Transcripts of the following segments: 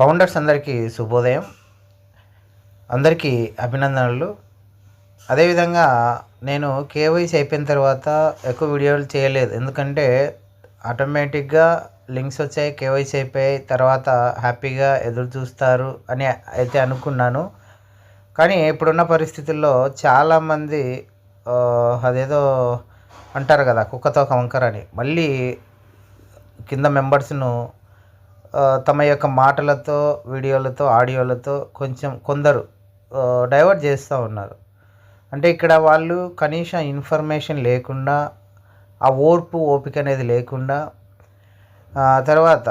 Founders అందరికీ శుభోదయం. అందరికీ అభినందనలు. అదేవిధంగా నేను కేవైసీ అయిపోయిన తర్వాత ఎక్కువ వీడియోలు చేయలేదు. ఎందుకంటే ఆటోమేటిక్గా లింక్స్ వచ్చాయి కేవైసీ అయిపోయాయి. తర్వాత హ్యాపీగా ఎదురు చూస్తారు అని అయితే అనుకున్నాను. కానీ ఇప్పుడున్న పరిస్థితుల్లో చాలామంది అదేదో అంటారు కదా కుక్కతో వంకర అని మళ్ళీ కింద మెంబర్స్ను తమ యొక్క మాటలతో వీడియోలతో ఆడియోలతో కొంచెం కొందరు డైవర్ట్ చేస్తూ ఉన్నారు. అంటే ఇక్కడ వాళ్ళు కనీసం ఇన్ఫర్మేషన్ లేకుండా ఆ ఓర్పు ఓపిక అనేది లేకుండా తర్వాత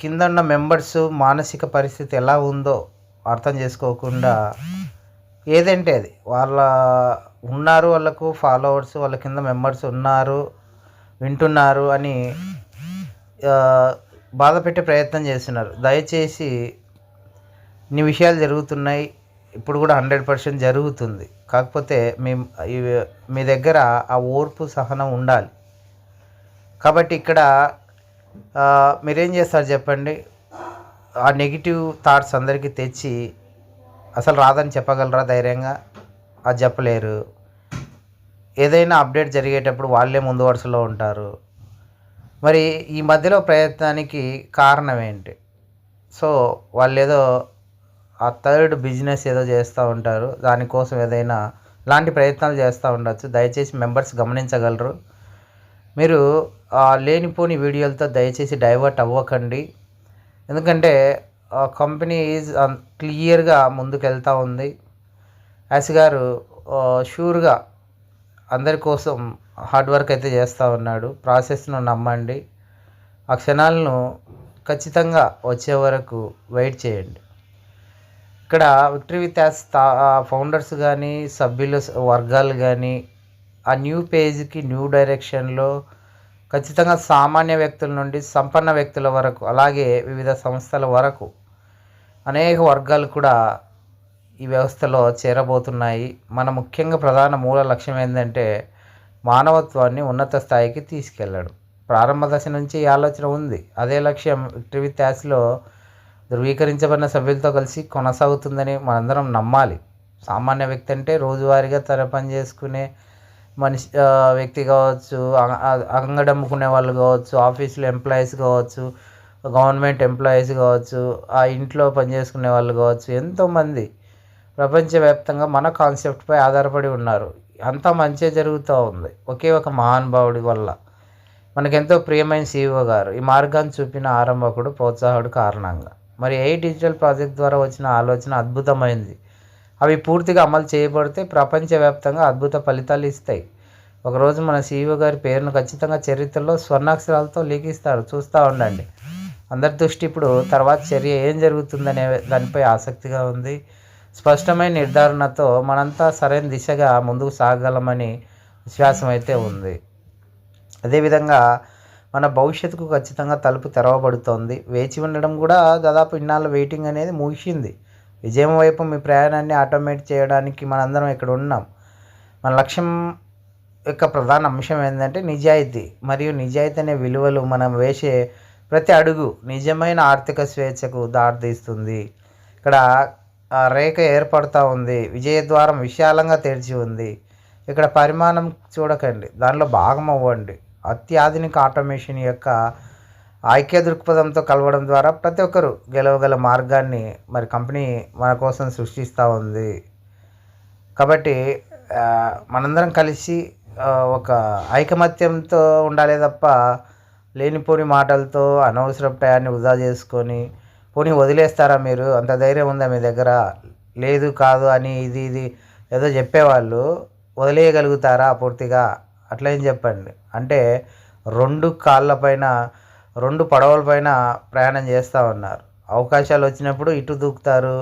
కింద ఉన్న మెంబర్స్ మానసిక పరిస్థితి ఎలా ఉందో అర్థం చేసుకోకుండా ఏదంటే అది వాళ్ళ ఉన్నారు వాళ్ళకు ఫాలోవర్స్ వాళ్ళ కింద మెంబర్స్ ఉన్నారు వింటున్నారు అని బాధ పెట్టే ప్రయత్నం చేస్తున్నారు. దయచేసి ఇన్ని విషయాలు జరుగుతున్నాయి. ఇప్పుడు కూడా హండ్రెడ్ పర్సెంట్ జరుగుతుంది. కాకపోతే మీ మీ దగ్గర ఆ ఓర్పు సహనం ఉండాలి. కాబట్టి ఇక్కడ మీరేం చేస్తారు చెప్పండి? ఆ నెగిటివ్ థాట్స్ అందరికీ తెచ్చి అసలు రాదని చెప్పగలరా ధైర్యంగా? అది చెప్పలేరు. ఏదైనా అప్డేట్ జరిగేటప్పుడు వాళ్ళే ముందు వరుసలో ఉంటారు. మరి ఈ మధ్యలో ప్రయత్నానికి కారణం ఏంటి? సో వాళ్ళు ఏదో ఆ థర్డ్ బిజినెస్ ఏదో చేస్తూ ఉంటారు. దానికోసం ఏదైనా లాంటి ప్రయత్నాలు చేస్తూ ఉండొచ్చు. దయచేసి మెంబర్స్ గమనించగలరు. మీరు ఆ లేనిపోని వీడియోలతో దయచేసి డైవర్ట్ అవ్వకండి. ఎందుకంటే కంపెనీ ఈజ్ క్లియర్గా ముందుకెళ్తూ ఉంది. యాస్ గారు షూర్గా అందరి కోసం హార్డ్ వర్క్ అయితే చేస్తూ ఉన్నాడు. ప్రాసెస్ను నమ్మండి. ఆ క్షణాలను ఖచ్చితంగా వచ్చే వరకు వెయిట్ చేయండి. ఇక్కడ విక్టరీ విత్ యాస్ ఫౌండర్స్ కానీ సభ్యుల వర్గాలు కానీ ఆ న్యూ పేజ్కి న్యూ డైరెక్షన్లో ఖచ్చితంగా సామాన్య వ్యక్తుల నుండి సంపన్న వ్యక్తుల వరకు అలాగే వివిధ సంస్థల వరకు అనేక వర్గాలు కూడా ఈ వ్యవస్థలో చేరబోతున్నాయి. మన ముఖ్యంగా ప్రధాన మూల లక్ష్యం ఏంటంటే మానవత్వాన్ని ఉన్నత స్థాయికి తీసుకెళ్ళాడు. ప్రారంభ దశ నుంచి ఈ ఆలోచన ఉంది. అదే లక్ష్యం విక్టరీ విత్ ధృవీకరించబడిన సభ్యులతో కలిసి కొనసాగుతుందని మనందరం నమ్మాలి. సామాన్య వ్యక్తి అంటే రోజువారీగా తన పని చేసుకునే మనిషి వ్యక్తి కావచ్చు అంగడమ్ముకునే వాళ్ళు కావచ్చు ఆఫీసులో ఎంప్లాయీస్ కావచ్చు గవర్నమెంట్ ఎంప్లాయీస్ కావచ్చు ఆ ఇంట్లో పనిచేసుకునే వాళ్ళు కావచ్చు ఎంతోమంది ప్రపంచవ్యాప్తంగా మన కాన్సెప్ట్పై ఆధారపడి ఉన్నారు. అంతా మంచి జరుగుతూ ఉంది. ఒకే ఒక మహానుభావుడి వల్ల. మనకెంతో ప్రియమైన సీఈఓ గారు ఈ మార్గాన్ని చూపిన ఆరంభకుడు ప్రోత్సాహకుడు కారణంగా. మరి ఏ డిజిటల్ ప్రాజెక్ట్ ద్వారా వచ్చిన ఆలోచన అద్భుతమైంది? అవి పూర్తిగా అమలు చేయబడితే ప్రపంచవ్యాప్తంగా అద్భుత ఫలితాలు ఇస్తాయి. ఒకరోజు మన సీఈఓ గారి పేరును ఖచ్చితంగా చరిత్రలో స్వర్ణాక్షరాలతో లీకిస్తారు చూస్తూ ఉండండి. అందరి దృష్టి ఇప్పుడు తర్వాత చర్య ఏం జరుగుతుందనే దానిపై ఆసక్తిగా ఉంది. స్పష్టమైన నిర్ధారణతో మనంతా సరైన దిశగా ముందుకు సాగగలమని విశ్వాసం అయితే ఉంది. అదేవిధంగా మన భవిష్యత్తుకు ఖచ్చితంగా తలుపు తెరవబడుతోంది. వేచి ఉండడం కూడా దాదాపు ఇన్నాళ్ళ వెయిటింగ్ అనేది ముగిసింది. విజయం వైపు మీ ప్రయాణాన్ని ఆటోమేట్ చేయడానికి మనందరం ఇక్కడ ఉన్నాం. మన లక్ష్యం యొక్క ప్రధాన అంశం ఏంటంటే నిజాయితీ. మరియు నిజాయితీ అనే విలువలు మనం వేసే ప్రతి అడుగు నిజమైన ఆర్థిక స్వేచ్ఛకు దారితీస్తుంది. ఇక్కడ రేఖ ఏర్పడుతూ ఉంది. విజయద్వారం విశాలంగా తెరిచి ఉంది. ఇక్కడ పరిమాణం చూడకండి. దానిలో భాగం అవ్వండి. అత్యాధునిక ఆటోమేషన్ యొక్క ఐక్య దృక్పథంతో కలవడం ద్వారా ప్రతి ఒక్కరు గెలవగల మార్గాన్ని మరి కంపెనీ మన కోసం సృష్టిస్తూ ఉంది. కాబట్టి మనందరం కలిసి ఒక ఐకమత్యంతో ఉండాలి తప్ప లేనిపోని మాటలతో అనవసర టయాన్ని వృధా చేసుకొని పోనీ వదిలేస్తారా మీరు? అంత ధైర్యం ఉందా మీ దగ్గర? లేదు కాదు అని ఇది ఇది ఏదో చెప్పేవాళ్ళు. వదిలేయగలుగుతారా పూర్తిగా? అట్లా ఏం చెప్పండి. అంటే రెండు కాళ్ళపైన రెండు పడవలపైన ప్రయాణం చేస్తూ ఉన్నారు. అవకాశాలు వచ్చినప్పుడు ఇటు దూకుతారు.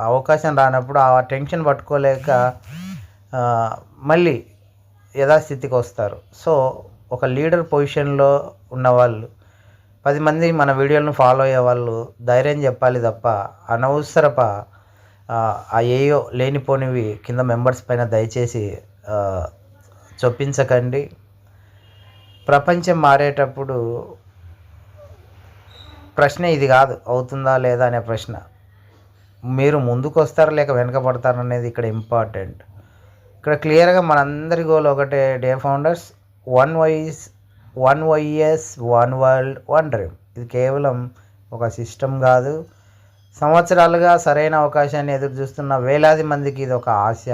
అవకాశం రానప్పుడు ఆ టెన్షన్ పట్టుకోలేక మళ్ళీ యథాస్థితికి వస్తారు. సో ఒక లీడర్ పొజిషన్లో ఉన్నవాళ్ళు పది మంది మన వీడియోలను ఫాలో అయ్యే వాళ్ళు ధైర్యం చెప్పాలి తప్ప అనవసరప ఆ, ఏయో లేనిపోనివి కింద మెంబర్స్ పైన దయచేసి చొప్పించకండి. ప్రపంచం మారేటప్పుడు ప్రశ్న ఇది కాదు అవుతుందా లేదా అనే ప్రశ్న. మీరు ముందుకు వస్తారా లేక వెనకబడతారా అనేది ఇక్కడ ఇంపార్టెంట్ ఇక్కడ క్లియర్గా మనందరి గోల్ ఒకటే day founders one voice one YS one world one dream. ఇది కేవలం ఒక సిస్టమ్ కాదు. సంవత్సరాలుగా సరైన అవకాశాన్ని ఎదురు చూస్తున్న వేలాది మందికి ఇది ఒక ఆశ.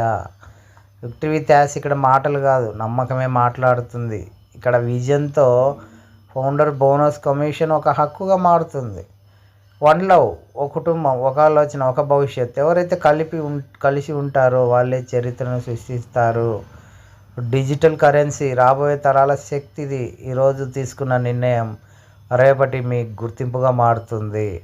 విక్టరీ విత్ ఇక్కడ మాటలు కాదు నమ్మకమే మాట్లాడుతుంది. ఇక్కడ విజన్తో ఫౌండర్ బోనస్ కమిషన్ ఒక హక్కుగా మారుతుంది. వన్ లవ్ ఒక కుటుంబం ఒక ఆలోచన ఒక భవిష్యత్ ఎవరైతే కలిపి ఉం కలిసి ఉంటారో వాళ్ళే చరిత్రను సృష్టిస్తారు. డిజిటల్ కరెన్సీ రాబోయే తరాల శక్తిది ఈరోజు తీసుకున్న నిర్ణయం రేపటి మీ గుర్తింపుగా మారుతుంది.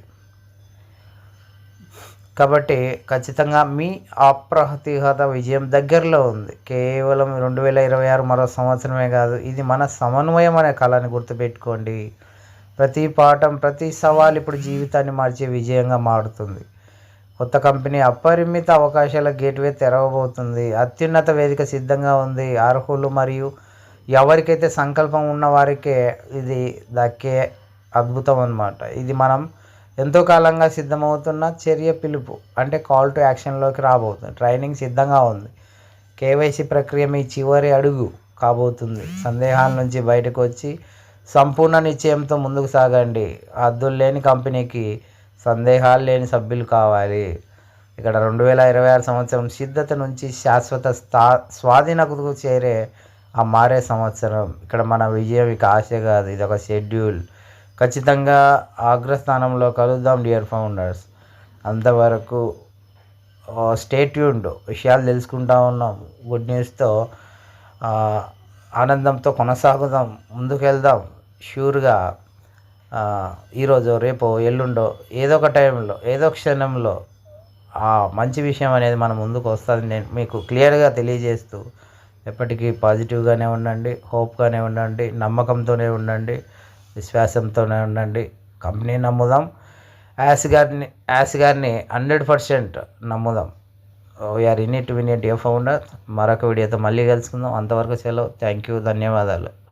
కాబట్టి ఖచ్చితంగా మీ అప్రతిహత విజయం దగ్గరలో ఉంది. కేవలం రెండు వేల ఇరవై ఆరు మరో సంవత్సరమే కాదు ఇది మన సమన్వయం అనే కళని గుర్తుపెట్టుకోండి. ప్రతి పాఠం ప్రతి సవాల్ ఇప్పుడు జీవితాన్ని మార్చే విజయంగా మారుతుంది. కొత్త కంపెనీ అపరిమిత అవకాశాల గేట్వే తెరవబోతుంది. అత్యున్నత వేదిక సిద్ధంగా ఉంది. అర్హులు మరియు ఎవరికైతే సంకల్పం ఉన్నవారికే ఇది దక్కే అద్భుతం అన్నమాట. ఇది మనం ఎంతో కాలంగా సిద్ధమవుతున్న చర్య పిలుపు అంటే కాల్ టు యాక్షన్లోకి రాబోతుంది. ట్రైనింగ్ సిద్ధంగా ఉంది. కేవైసీ ప్రక్రియ మీ చివరి అడుగు కాబోతుంది. సందేహాల నుంచి బయటకు వచ్చి సంపూర్ణ నిశ్చయంతో ముందుకు సాగండి. హద్దులు లేని కంపెనీకి సందేహాలు లేని సభ్యులు కావాలి. ఇక్కడ రెండు వేల ఇరవై ఆరు సంవత్సరం సిద్ధత నుంచి శాశ్వత స్థా స్వాధీనకు చేరే ఆ మారే సంవత్సరం. ఇక్కడ మన విజయం ఇక ఆశ కాదు ఇది ఒక షెడ్యూల్. ఖచ్చితంగా అగ్రస్థానంలో కలుద్దాం డియర్ ఫౌండర్స్. అంతవరకు స్టేట్యూండ్ విషయాలు తెలుసుకుంటా ఉన్నాం. గుడ్ న్యూస్తో ఆనందంతో కొనసాగుదాం ముందుకెళ్దాం. ష్యూర్గా. షూర్గా ఈరోజు రేపు ఎల్లుండో ఏదో ఒక టైంలో ఏదో క్షణంలో ఆ మంచి విషయం అనేది మన ముందుకు వస్తుంది. నేను మీకు క్లియర్గా తెలియజేస్తూ ఎప్పటికీ పాజిటివ్గానే ఉండండి హోప్గానే ఉండండి నమ్మకంతోనే ఉండండి విశ్వాసంతోనే ఉండండి. కంపెనీ నమ్ముదాం. యాస్ గారిని యాస్ గారిని hundred percent నమ్ముదాం. We are in it win a founder మరొక వీడియోతో మళ్ళీ కలుసుకుందాం. అంతవరకు సెలవు. థ్యాంక్ యూ ధన్యవాదాలు.